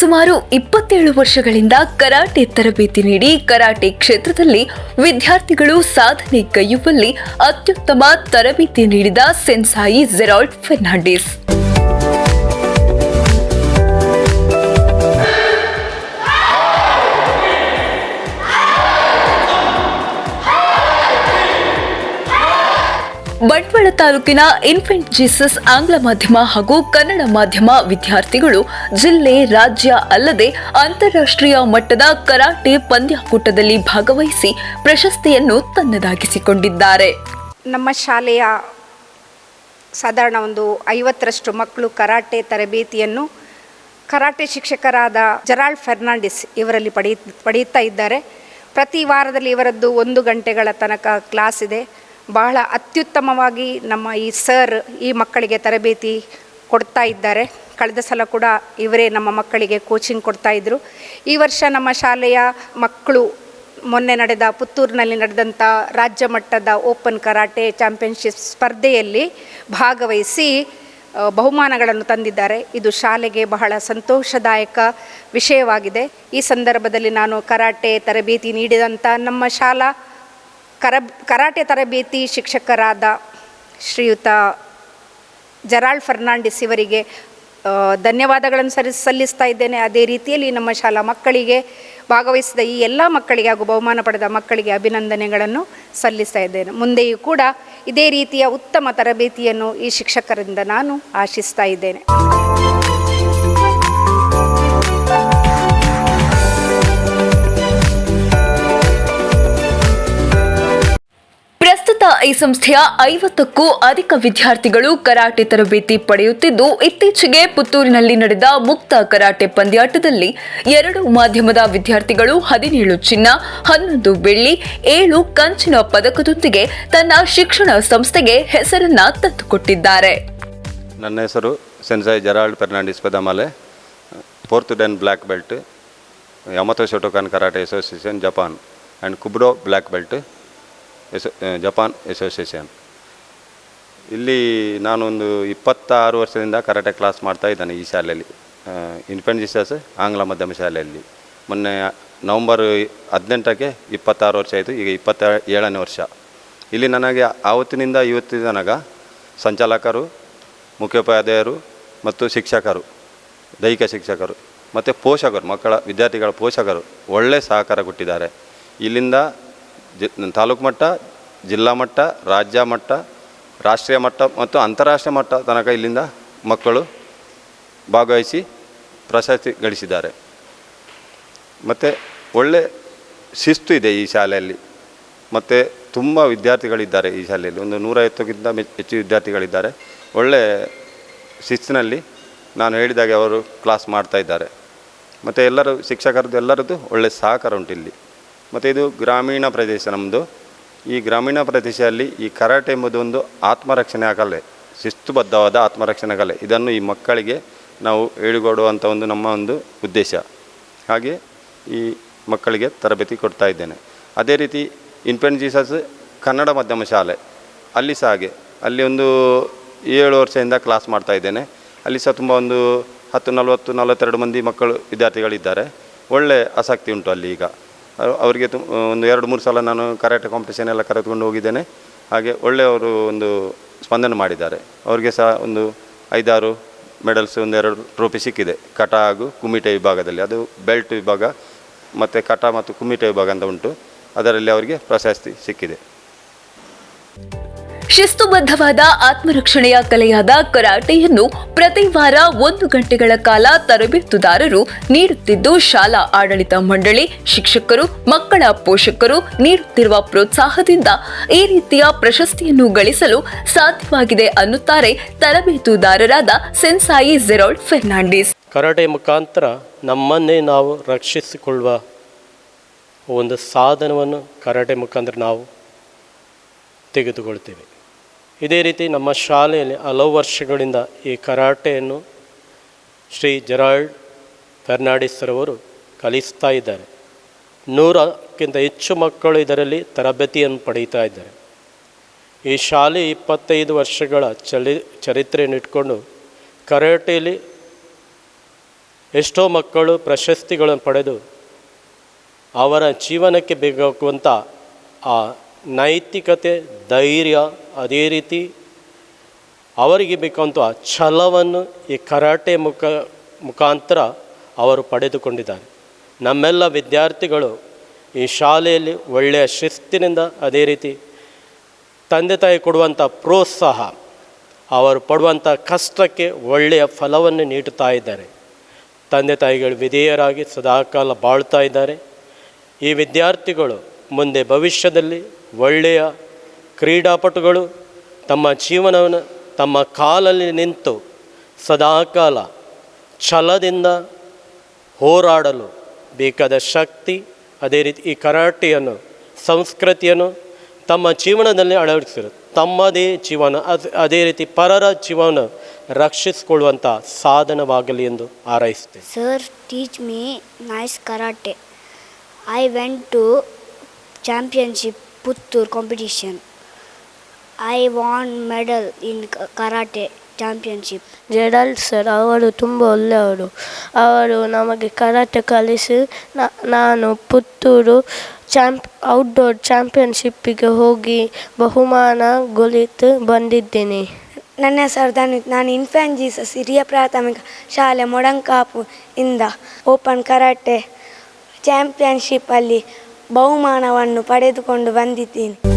ಸುಮಾರು ಇಪ್ಪತ್ತೇಳು ವರ್ಷಗಳಿಂದ ಕರಾಟೆ ತರಬೇತಿ ನೀಡಿ ಕರಾಟೆ ಕ್ಷೇತ್ರದಲ್ಲಿ ವಿದ್ಯಾರ್ಥಿಗಳು ಸಾಧನೆ ಕೈಯುವಲ್ಲಿ ಅತ್ಯುತ್ತಮ ತರಬೇತಿ ನೀಡಿದ ಸೆನ್ಸಾಯಿ ಜೆರಾಲ್ಡ್ ಫೆರ್ನಾಂಡಿಸ್. ತಾಲೂಕಿನ ಇನ್ಫೆಂಟ್ ಜೀಸಸ್ ಆಂಗ್ಲ ಮಾಧ್ಯಮ ಹಾಗೂ ಕನ್ನಡ ಮಾಧ್ಯಮ ವಿದ್ಯಾರ್ಥಿಗಳು ಜಿಲ್ಲೆ, ರಾಜ್ಯ ಅಲ್ಲದೆ ಅಂತಾರಾಷ್ಟ್ರೀಯ ಮಟ್ಟದ ಕರಾಟೆ ಪಂದ್ಯಾಕೂಟದಲ್ಲಿ ಭಾಗವಹಿಸಿ ಪ್ರಶಸ್ತಿಯನ್ನು ತನ್ನದಾಗಿಸಿಕೊಂಡಿದ್ದಾರೆ. ನಮ್ಮ ಶಾಲೆಯ ಸಾಧಾರಣ ಒಂದು ಐವತ್ತರಷ್ಟು ಮಕ್ಕಳು ಕರಾಟೆ ತರಬೇತಿಯನ್ನು ಕರಾಟೆ ಶಿಕ್ಷಕರಾದ ಜರಾಲ್ಡ್ ಫೆರ್ನಾಂಡಿಸ್ ಇವರಲ್ಲಿ ಪಡೆಯ, ಪಡೆಯುತ್ತಾ ಇದ್ದಾರೆ. ಪ್ರತಿ ವಾರದಲ್ಲಿ ಇವರದ್ದು ಒಂದು ಗಂಟೆಗಳ ತನಕ ಕ್ಲಾಸ್ ಇದೆ. ಬಹಳ ಅತ್ಯುತ್ತಮವಾಗಿ ನಮ್ಮ ಈ ಸರ್ ಈ ಮಕ್ಕಳಿಗೆ ತರಬೇತಿ ಕೊಡ್ತಾ ಇದ್ದಾರೆ. ಕಳೆದ ಸಲ ಕೂಡ ಇವರೇ ನಮ್ಮ ಮಕ್ಕಳಿಗೆ ಕೋಚಿಂಗ್ ಕೊಡ್ತಾ ಇದ್ದರು ಈ ವರ್ಷ ನಮ್ಮ ಶಾಲೆಯ ಮಕ್ಕಳು ಮೊನ್ನೆ ನಡೆದ ಪುತ್ತೂರಿನಲ್ಲಿ ನಡೆದಂಥ ರಾಜ್ಯ ಮಟ್ಟದ ಓಪನ್ ಕರಾಟೆ ಚಾಂಪಿಯನ್ಶಿಪ್ ಸ್ಪರ್ಧೆಯಲ್ಲಿ ಭಾಗವಹಿಸಿ ಬಹುಮಾನಗಳನ್ನು ತಂದಿದ್ದಾರೆ. ಇದು ಶಾಲೆಗೆ ಬಹಳ ಸಂತೋಷದಾಯಕ ವಿಷಯವಾಗಿದೆ. ಈ ಸಂದರ್ಭದಲ್ಲಿ ನಾನು ಕರಾಟೆ ತರಬೇತಿ ನೀಡಿದಂಥ ನಮ್ಮ ಶಾಲಾ ಕರ, ಕರಾಟೆ ತರಬೇತಿ ಶಿಕ್ಷಕರಾದ ಶ್ರೀಯುತ ಜರಾಲ್ಡ್ ಫರ್ನಾಂಡಿಸ್ ಇವರಿಗೆ ಧನ್ಯವಾದಗಳನ್ನು ಸರಿ, ಸಲ್ಲಿಸ್ತಾ ಇದ್ದೇನೆ. ಅದೇ ರೀತಿಯಲ್ಲಿ ನಮ್ಮ ಶಾಲಾ ಮಕ್ಕಳಿಗೆ ಭಾಗವಹಿಸಿದ ಈ ಎಲ್ಲ ಮಕ್ಕಳಿಗೆ ಹಾಗೂ ಬಹುಮಾನ ಪಡೆದ ಮಕ್ಕಳಿಗೆ ಅಭಿನಂದನೆಗಳನ್ನು ಸಲ್ಲಿಸ್ತಾ ಇದ್ದೇನೆ. ಮುಂದೆಯೂ ಕೂಡ ಇದೇ ರೀತಿಯ ಉತ್ತಮ ತರಬೇತಿಯನ್ನು ಈ ಶಿಕ್ಷಕರಿಂದ ನಾನು ಆಶಿಸ್ತಾ ಇದ್ದೇನೆ. ಈ ಸಂಸ್ಥೆಯ ಐವತ್ತಕ್ಕೂ ಅಧಿಕ ವಿದ್ಯಾರ್ಥಿಗಳು ಕರಾಟೆ ತರಬೇತಿ ಪಡೆಯುತ್ತಿದ್ದು, ಇತ್ತೀಚೆಗೆ ಪುತ್ತೂರಿನಲ್ಲಿ ನಡೆದ ಮುಕ್ತ ಕರಾಟೆ ಪಂದ್ಯಾಟದಲ್ಲಿ ಎರಡು ಮಾಧ್ಯಮದ ವಿದ್ಯಾರ್ಥಿಗಳು ಹದಿನೇಳು ಚಿನ್ನ, ಹನ್ನೊಂದು ಬೆಳ್ಳಿ, ಏಳು ಕಂಚಿನ ಪದಕದೊಂದಿಗೆ ತನ್ನ ಶಿಕ್ಷಣ ಸಂಸ್ಥೆಗೆ ಹೆಸರನ್ನ ತಂದುಕೊಟ್ಟಿದ್ದಾರೆ. ನನ್ನ ಹೆಸರು sensei Gerald Fernandes Padamale, fourth dan black belt, Yamato Shotokan karate association Japan and ಕುಬ್ರೋ black belt ಎಸೋ ಜಪಾನ್ ಅಸೋಸಿಯೇಷನ್. ಇಲ್ಲಿ ನಾನೊಂದು ಇಪ್ಪತ್ತಾರು ವರ್ಷದಿಂದ ಕರಾಟೆ ಕ್ಲಾಸ್ ಮಾಡ್ತಾ ಇದ್ದಾನೆ ಈ ಶಾಲೆಯಲ್ಲಿ. ಇನ್ಫೆಂಟ್ ಜಿಸಸ್ ಆಂಗ್ಲ ಮಾಧ್ಯಮ ಶಾಲೆಯಲ್ಲಿ. ಮೊನ್ನೆ ನವಂಬರ್ ಹದಿನೆಂಟಕ್ಕೆ ಇಪ್ಪತ್ತಾರು ವರ್ಷ ಆಯಿತು, ಈಗ ಇಪ್ಪತ್ತ ಏಳನೇ ವರ್ಷ. ಇಲ್ಲಿ ನನಗೆ ಆವತ್ತಿನಿಂದ ಇವತ್ತಿನ ತನಕ ಸಂಚಾಲಕರು, ಮುಖ್ಯೋಪಾಧ್ಯಾಯರು ಮತ್ತು ಶಿಕ್ಷಕರು, ದೈಹಿಕ ಶಿಕ್ಷಕರು, ಮತ್ತು ಪೋಷಕರು, ಮಕ್ಕಳ ವಿದ್ಯಾರ್ಥಿಗಳ ಪೋಷಕರು ಒಳ್ಳೆಯ ಸಹಕಾರ ಕೊಟ್ಟಿದ್ದಾರೆ. ಇಲ್ಲಿಂದ ಜಿ ತಾಲೂಕು ಮಟ್ಟ, ಜಿಲ್ಲಾ ಮಟ್ಟ, ರಾಜ್ಯ ಮಟ್ಟ, ರಾಷ್ಟ್ರೀಯ ಮಟ್ಟ ಮತ್ತು ಅಂತಾರಾಷ್ಟ್ರೀಯ ಮಟ್ಟ ತನಕ ಇಲ್ಲಿಂದ ಮಕ್ಕಳು ಭಾಗವಹಿಸಿ ಪ್ರಶಸ್ತಿ ಗಳಿಸಿದ್ದಾರೆ. ಮತ್ತು ಒಳ್ಳೆ ಶಿಸ್ತು ಇದೆ ಈ ಶಾಲೆಯಲ್ಲಿ. ಮತ್ತು ತುಂಬ ವಿದ್ಯಾರ್ಥಿಗಳಿದ್ದಾರೆ ಈ ಶಾಲೆಯಲ್ಲಿ. ಒಂದು ನೂರೈವತ್ತಕ್ಕಿಂತ ಹೆಚ್ಚು ವಿದ್ಯಾರ್ಥಿಗಳಿದ್ದಾರೆ. ಒಳ್ಳೆ ಶಿಸ್ತಿನಲ್ಲಿ ನಾನು ಹೇಳಿದಾಗೆ ಅವರು ಕ್ಲಾಸ್ ಮಾಡ್ತಾ ಇದ್ದಾರೆ. ಮತ್ತು ಎಲ್ಲರೂ ಶಿಕ್ಷಕರದ್ದು ಎಲ್ಲರದ್ದು ಒಳ್ಳೆ ಸಹಕಾರ ಉಂಟು ಇಲ್ಲಿ ಮತ್ತು ಇದು ಗ್ರಾಮೀಣ ಪ್ರದೇಶ ನಮ್ಮದು ಈ ಗ್ರಾಮೀಣ ಪ್ರದೇಶದಲ್ಲಿ ಈ ಕರಾಟೆ ಎಂಬುದು ಒಂದು ಆತ್ಮರಕ್ಷಣೆ ಕಲೆ ಶಿಸ್ತುಬದ್ಧವಾದ ಆತ್ಮರಕ್ಷಣೆ ಕಲೆ ಇದನ್ನು ಈ ಮಕ್ಕಳಿಗೆ ನಾವು ಹೇಳಿಕೊಡುವಂಥ ಒಂದು ನಮ್ಮ ಒಂದು ಉದ್ದೇಶ. ಹಾಗೆ ಈ ಮಕ್ಕಳಿಗೆ ತರಬೇತಿ ಕೊಡ್ತಾ ಇದ್ದೇನೆ. ಅದೇ ರೀತಿ ಇನ್ಫೆಂಟ್ ಜೀಸಸ್ ಕನ್ನಡ ಮಾಧ್ಯಮ ಶಾಲೆ, ಅಲ್ಲಿ ಸಹ ಹಾಗೆ. ಅಲ್ಲಿ ಒಂದು ಏಳು ವರ್ಷದಿಂದ ಕ್ಲಾಸ್ ಮಾಡ್ತಾ ಇದ್ದೇನೆ. ಅಲ್ಲಿ ಸಹ ತುಂಬ ಒಂದು ಹತ್ತು ನಲವತ್ತು ನಲವತ್ತೆರಡು ಮಂದಿ ಮಕ್ಕಳು, ವಿದ್ಯಾರ್ಥಿಗಳಿದ್ದಾರೆ. ಒಳ್ಳೆ ಆಸಕ್ತಿ ಉಂಟು ಅಲ್ಲಿ ಈಗ. ಅವರಿಗೆ ತು ಒಂದು ಎರಡು ಮೂರು ಸಲ ನಾನು ಕರಾಟೆ ಕಾಂಪಿಟೇಷನ್ ಎಲ್ಲ ಕರೆದುಕೊಂಡು ಹೋಗಿದ್ದೇನೆ. ಹಾಗೆ ಒಳ್ಳೆಯವರು ಒಂದು ಸ್ಪಂದನೆ ಮಾಡಿದ್ದಾರೆ. ಅವರಿಗೆ ಸಹ ಒಂದು ಐದಾರು ಮೆಡಲ್ಸ್ ಒಂದೆರಡು ಟ್ರೋಫಿ ಸಿಕ್ಕಿದೆ. ಕಟ ಹಾಗೂ ಕುಮಿಟೆ ವಿಭಾಗದಲ್ಲಿ. ಅದು ಬೆಲ್ಟ್ ವಿಭಾಗ ಮತ್ತು ಕಟ ಮತ್ತು ಕುಮಿಟೆ ವಿಭಾಗ ಅಂತ ಉಂಟು. ಅದರಲ್ಲಿ ಅವರಿಗೆ ಪ್ರಶಸ್ತಿ ಸಿಕ್ಕಿದೆ. ಶಿಸ್ತುಬದ್ಧವಾದ ಆತ್ಮರಕ್ಷಣೆಯ ಕಲೆಯಾದ ಕರಾಟೆಯನ್ನು ಪ್ರತಿ ವಾರ ಒಂದು ಗಂಟೆಗಳ ಕಾಲ ತರಬೇತುದಾರರು ನೀಡುತ್ತಿದ್ದು, ಶಾಲಾ ಆಡಳಿತ ಮಂಡಳಿ, ಶಿಕ್ಷಕರು, ಮಕ್ಕಳ ಪೋಷಕರು ನೀಡುತ್ತಿರುವ ಪ್ರೋತ್ಸಾಹದಿಂದ ಈ ರೀತಿಯ ಪ್ರಶಸ್ತಿಯನ್ನು ಗಳಿಸಲು ಸಾಧ್ಯವಾಗಿದೆ ಅನ್ನುತ್ತಾರೆ ತರಬೇತುದಾರರಾದ ಸೆನ್ಸಾಯಿ ಜೆರಾಲ್ಡ್ ಫೆರ್ನಾಂಡಿಸ್. ಕರಾಟೆ ಮುಖಾಂತರ ನಮ್ಮನ್ನೇ ನಾವು ರಕ್ಷಿಸಿಕೊಳ್ಳುವ ಒಂದು ಸಾಧನವನ್ನು ಕರಾಟೆ ಮುಖಾಂತರ ನಾವು ತೆಗೆದುಕೊಳ್ತೇವೆ. ಇದೇ ರೀತಿ ನಮ್ಮ ಶಾಲೆಯಲ್ಲಿ ಹಲವು ವರ್ಷಗಳಿಂದ ಈ ಕರಾಟೆಯನ್ನು ಶ್ರೀ ಜೆರಾಲ್ಡ್ ಅವರು ಕಲಿಸ್ತಾ ಇದ್ದಾರೆ. ನೂರಕ್ಕಿಂತ ಹೆಚ್ಚು ಮಕ್ಕಳು ಇದರಲ್ಲಿ ತರಬೇತಿಯನ್ನು ಪಡೀತಾ ಇದ್ದಾರೆ. ಈ ಶಾಲೆ ಇಪ್ಪತ್ತೈದು ವರ್ಷಗಳ ಚಲಿ, ಚರಿತ್ರೆಯನ್ನು ಇಟ್ಕೊಂಡು ಕರಾಟೆಯಲ್ಲಿ ಎಷ್ಟೋ ಮಕ್ಕಳು ಪ್ರಶಸ್ತಿಗಳನ್ನು ಪಡೆದು ಅವರ ಜೀವನಕ್ಕೆ ಬೇಕಾಗುವಂಥ ಆ ನೈತಿಕತೆ, ಧೈರ್ಯ ಅದೇ ರೀತಿ ಅವರಿಗೆ ಬೇಕಂತ ಛಲವನ್ನು ಈ ಕರಾಟೆ ಮುಖ, ಮುಖಾಂತರ ಅವರು ಪಡೆದುಕೊಂಡಿದ್ದಾರೆ. ನಮ್ಮೆಲ್ಲ ವಿದ್ಯಾರ್ಥಿಗಳು ಈ ಶಾಲೆಯಲ್ಲಿ ಒಳ್ಳೆಯ ಶಿಸ್ತಿನಿಂದ ಅದೇ ರೀತಿ ತಂದೆ ತಾಯಿ ಕೊಡುವಂಥ ಪ್ರೋತ್ಸಾಹ, ಅವರು ಪಡುವಂಥ ಕಷ್ಟಕ್ಕೆ ಒಳ್ಳೆಯ ಫಲವನ್ನು ನೀಡುತ್ತಾ ಇದ್ದಾರೆ. ತಂದೆ ತಾಯಿಗಳು ವಿಧೇಯರಾಗಿ ಸದಾಕಾಲ ಬಾಳ್ತಾ ಇದ್ದಾರೆ. ಈ ವಿದ್ಯಾರ್ಥಿಗಳು ಮುಂದೆ ಭವಿಷ್ಯದಲ್ಲಿ ಒಳ್ಳೆಯ ಕ್ರೀಡಾಪಟುಗಳು ತಮ್ಮ ಜೀವನವನ್ನು ತಮ್ಮ ಕಾಲಲ್ಲಿ ನಿಂತು ಸದಾಕಾಲ ಛಲದಿಂದ ಹೋರಾಡಲು ಬೇಕಾದ ಶಕ್ತಿ, ಅದೇ ರೀತಿ ಈ ಕರಾಟೆಯನ್ನು, ಸಂಸ್ಕೃತಿಯನ್ನು ತಮ್ಮ ಜೀವನದಲ್ಲಿ ಅಳವಡಿಸಿರು. ತಮ್ಮದೇ ಜೀವನ, ಅದ್- ರೀತಿ ಪರರ ಜೀವನ ರಕ್ಷಿಸಿಕೊಳ್ಳುವಂಥ ಸಾಧನವಾಗಲಿ ಎಂದು ಆರೈಸುತ್ತೆ sir teach me nice karate I went to championship Puttur competition. I won medal in karate karate championship. ಜಡಲ್ ಸರ್ ಅವರು ತುಂಬ ಒಳ್ಳೆಯವರು ಅವರು ನಮಗೆ ಕರಾಟೆ ಕಲಿಸಿ ನ- ನಾನು ಪುತ್ತೂರು ಚಾಂಪ್ ಔಟ್ಡೋರ್ ಚಾಂಪಿಯನ್ಶಿಪ್ಪಿಗೆ ಹೋಗಿ ಬಹುಮಾನ ಗೆಲಿತು ಬಂದಿದ್ದೇನೆ ನನ್ನ ಹೆಸರು ಧನ್ವಿತ್ ನಾನು ಇನ್ಫ್ಯಾನ್ ಜೀಸಸ್ ಹಿರಿಯ ಪ್ರಾಥಮಿಕ ಶಾಲೆ ಮೊಡಂಕಾಪು ಇಂದ ಓಪನ್ ಕರಾಟೆ ಚಾಂಪಿಯನ್ಶಿಪ್ಪಲ್ಲಿ ಬಹುಮಾನವನ್ನು ಪಡೆದುಕೊಂಡು ಬಂದಿದ್ದೀನಿ.